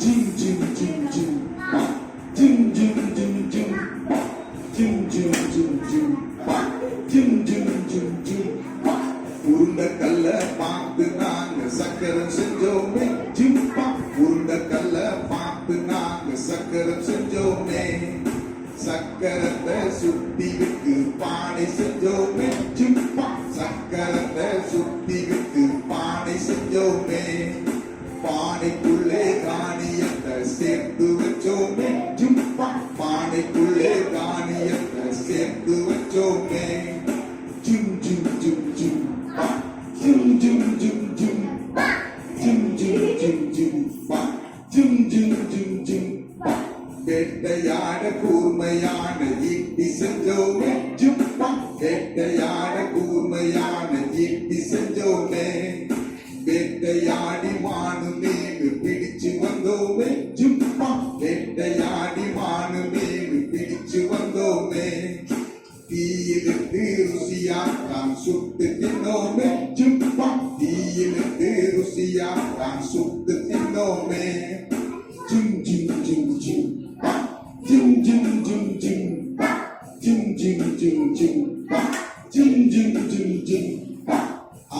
Jing, jing, jing, jing. Jing, jing, jing, jing. Jing, jing, jing, jing. Jing, jing, jing, jing. உருண்ட கல்ல பார்த்து நாங்க சக்கரம் செஞ்சோமே ஜிம்பா உருண்ட கல்ல பார்த்து நாங்க சக்கரம் செஞ்சோமே சக்கரத்தை சுத்தி விட்டு பானை செஞ்சோமே ஜிம்பா சக்கரத்தை சுத்தி விட்டு பானை செஞ்சோமே பானைக்குள்ளே காணியத்தை சேர்த்து வச்சோமே. ஜிம்பா பானைக்குள்ளே காணியத்தை சேர்த்து வச்சோமே. ஜிம் ஜிம் ஜிம் ஜிம் ஜிம் ஜிம் ஜிம் ஜிம் ஜிம் ஜிம் ஜிம் ஜிம் ஜிம் ஜிம் ஜிம் ஜிம் பா. வேட்டையாட கூர்மையான ஈட்டி செஞ்சோமே. ஜிம் பா. வேட்டையாட கூர்மையான ஈட்டி செஞ்சோமே. வேட்டையாடி Rusia càng sụp từ Inome chứng quắc đi từ Rusia càng sụp từ Inome chứng chứng chứng chứng bắc chứng chứng chứng chứng bắc chứng chứng chứng chứng bắc chứng chứng chứng chứng bắc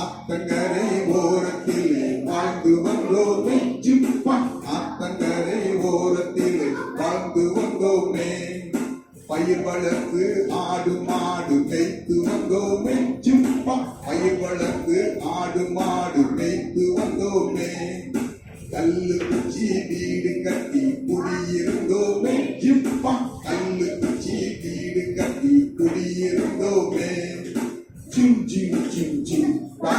அத்தங்கரை ஓரத்திலே வாழ்ந்து வந்தோமே ஜிப்பா அத்தங்கரை ஓரத்திலே வாழ்ந்து வந்தோமே பயிர் வளர்த்து ஆடு மாடு மேய்த்து வந்தோமே ஜிம்பா பயிர் வளர்த்து ஆடு மாடு மேய்த்து வந்தோமே கல்லு குச்சி வீடு கட்டி குடியிருந்தோமே ஜிம்பா கல்லு குச்சி வீடு கட்டி குடியிருந்தோமே ஜிம் ஜிம் ஜிம் ஜிம் பா.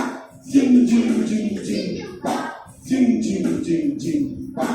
ஜிம் ஜிம் ஜிம் ஜிம் பா. ஜிம் ஜிம் ஜிம் ஜிம் பா.